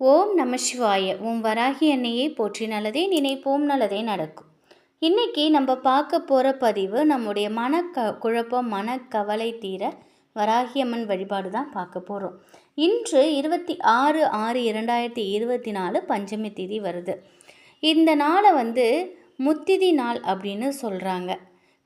ஓம் நம சிவாய. ஓம் வராகி அன்னையை போற்றி நல்லதே நினைப்போம் நல்லதே நடக்கும். இன்றைக்கி நம்ம பார்க்க போகிற பதிவு நம்முடைய மன க குழப்பம் மனக்கவலை தீர வராகியம்மன் வழிபாடு தான் பார்க்க போகிறோம் இன்று இருபத்தி ஆறு ஆறு இரண்டாயிரத்தி இருபத்தி நாலு பஞ்சமி தேதி வருது. இந்த நாளை வந்து முத்திதி நாள் அப்படின்னு சொல்கிறாங்க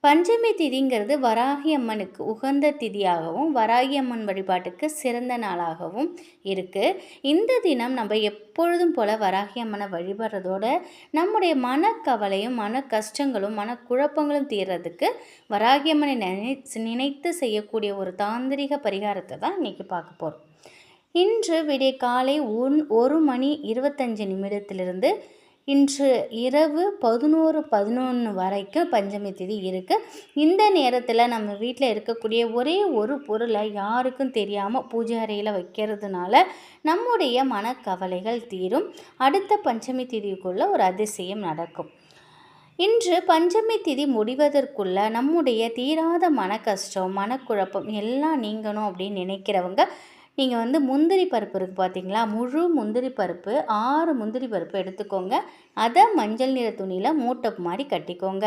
பஞ்சமி திதிங்கிறது வராகி அம்மனுக்கு உகந்த திதியாகவும் வராகி அம்மன் வழிபாட்டுக்கு சிறந்த நாளாகவும் இருக்குது இந்த தினம் நம்ம எப்பொழுதும் போல் வராகி அம்மனை வழிபடுறதோட நம்முடைய மனக்கவலையும் மன கஷ்டங்களும் மன குழப்பங்களும் தீர்றதுக்கு வராகி அம்மனை நினை நினைத்து செய்யக்கூடிய ஒரு தாந்திரிக பரிகாரத்தை தான் இன்றைக்கி பார்க்க போகிறோம் இன்று விடிய காலை ஒன் ஒரு மணி இருபத்தஞ்சு நிமிடத்திலிருந்து இன்று இரவு பதினோரு பதினொன்று வரைக்கும் பஞ்சமி திதி இருக்குது இந்த நேரத்தில் நம்ம வீட்டில் இருக்கக்கூடிய ஒரே ஒரு பொருளை யாருக்கும் தெரியாமல் பூஜை அறையில் வைக்கிறதுனால நம்முடைய மனக்கவலைகள் தீரும். அடுத்த பஞ்சமி திதிக்குள்ளே ஒரு அதிசயம் நடக்கும். இன்று பஞ்சமி திதி முடிவதற்குள்ள நம்முடைய தீராத மன கஷ்டம் மனக்குழப்பம் எல்லாம் நீங்கணும் அப்படின்னு நினைக்கிறவங்க நீங்கள் வந்து முந்திரி பருப்பு இருக்குது பார்த்தீங்களா முழு முந்திரி பருப்பு ஆறு முந்திரி பருப்பு எடுத்துக்கோங்க. அதை மஞ்சள் நிற துணியில் மூட்டை மாதிரி கட்டிக்கோங்க.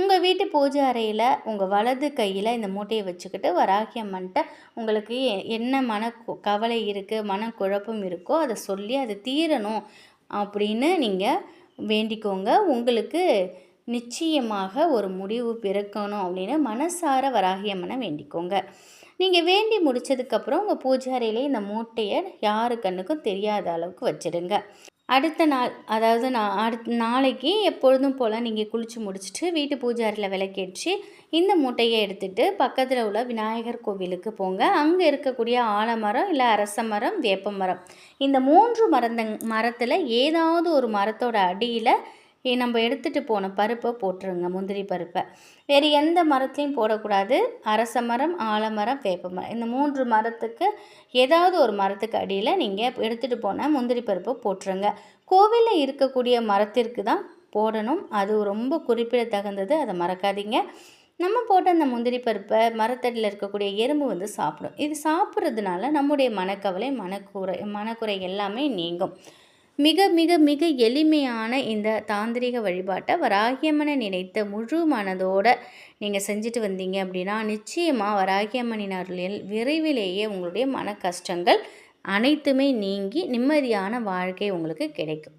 உங்கள் வீட்டு பூஜை அறையில் உங்கள் வலது கையில் இந்த மூட்டையை வச்சுக்கிட்டு வராகி அம்மன்ட்ட உங்களுக்கு என்ன மன கவலை இருக்குது மன குழப்பம் இருக்கோ அதை சொல்லி அது தீரணும். அப்படின்னு நீங்கள் வேண்டிக்கோங்க. உங்களுக்கு நிச்சயமாக ஒரு முடிவு பிறக்கணும் அப்படின்னு மனசார வராகியம்மனை வேண்டிக்கோங்க. நீங்கள் வேண்டி முடித்ததுக்கப்புறம் உங்கள் பூஜாரியிலே இந்த மூட்டையை யாரு கண்ணுக்கும் தெரியாத அளவுக்கு வச்சுடுங்க. அடுத்த நாள் அதாவது நான் அடுத்த நாளைக்கு எப்பொழுதும் போல் நீங்கள் குளித்து முடிச்சுட்டு வீட்டு பூஜாரியில் விளக்கேற்றி இந்த மூட்டையை எடுத்துகிட்டு பக்கத்தில் உள்ள விநாயகர் கோவிலுக்கு போங்க. அங்கே இருக்கக்கூடிய ஆலமரம் இல்லை அரச மரம் வேப்ப மரம். இந்த மூன்று மரந்த மரத்தில் ஏதாவது ஒரு மரத்தோட அடியில் நம்ம எடுத்துகிட்டு போன பருப்பை போட்டுருங்க முந்திரி பருப்பை. வேறு எந்த மரத்துலேயும் போடக்கூடாது. அரச மரம் ஆலமரம் வேப்ப மரம். இந்த மூன்று மரத்துக்கு ஏதாவது ஒரு மரத்துக்கு அடியில் நீங்கள் எடுத்துகிட்டு போன முந்திரி பருப்பை போட்டுருங்க. கோவிலில் இருக்கக்கூடிய மரத்திற்கு தான் போடணும். அது ரொம்ப குறிப்பிடத்தகுந்தது. அதை மறக்காதீங்க. நம்ம போட்ட அந்த முந்திரி பருப்பை மரத்தடியில் இருக்கக்கூடிய எறும்பு வந்து சாப்பிடும். இது சாப்பிட்றதுனால நம்முடைய மனக்கவலை மனக்குறை மனக்குறை எல்லாமே நீங்கும். மிக மிக மிக எளிமையான இந்த தாந்திரிக வழிபாட்டை வராகியம்மனை நினைத்த முழு மனதோடு நீங்கள் செஞ்சுட்டு வந்தீங்க அப்படின்னா நிச்சயமாக வராகியம்மனின் அருளில் விரைவிலேயே உங்களுடைய மன கஷ்டங்கள் அனைத்துமே நீங்கி நிம்மதியான வாழ்க்கை உங்களுக்கு கிடைக்கும்.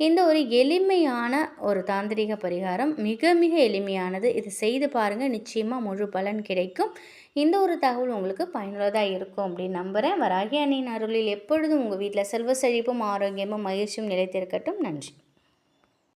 இந்த ஒரு எளிமையான ஒரு தாந்திரிக பரிகாரம் மிக மிக எளிமையானது. இது செய்து பாருங்கள் நிச்சயமாக முழு பலன் கிடைக்கும். இந்த ஒரு தகவல் உங்களுக்கு பயனுள்ளதாக இருக்கும் அப்படின்னு நம்புகிறேன் வராகி அணியின் அருளில் எப்பொழுதும் உங்கள் வீட்டில் செல்வ செழிப்பும் ஆரோக்கியமும் மகிழ்ச்சியும் நிலைத்திருக்கட்டும். நன்றி.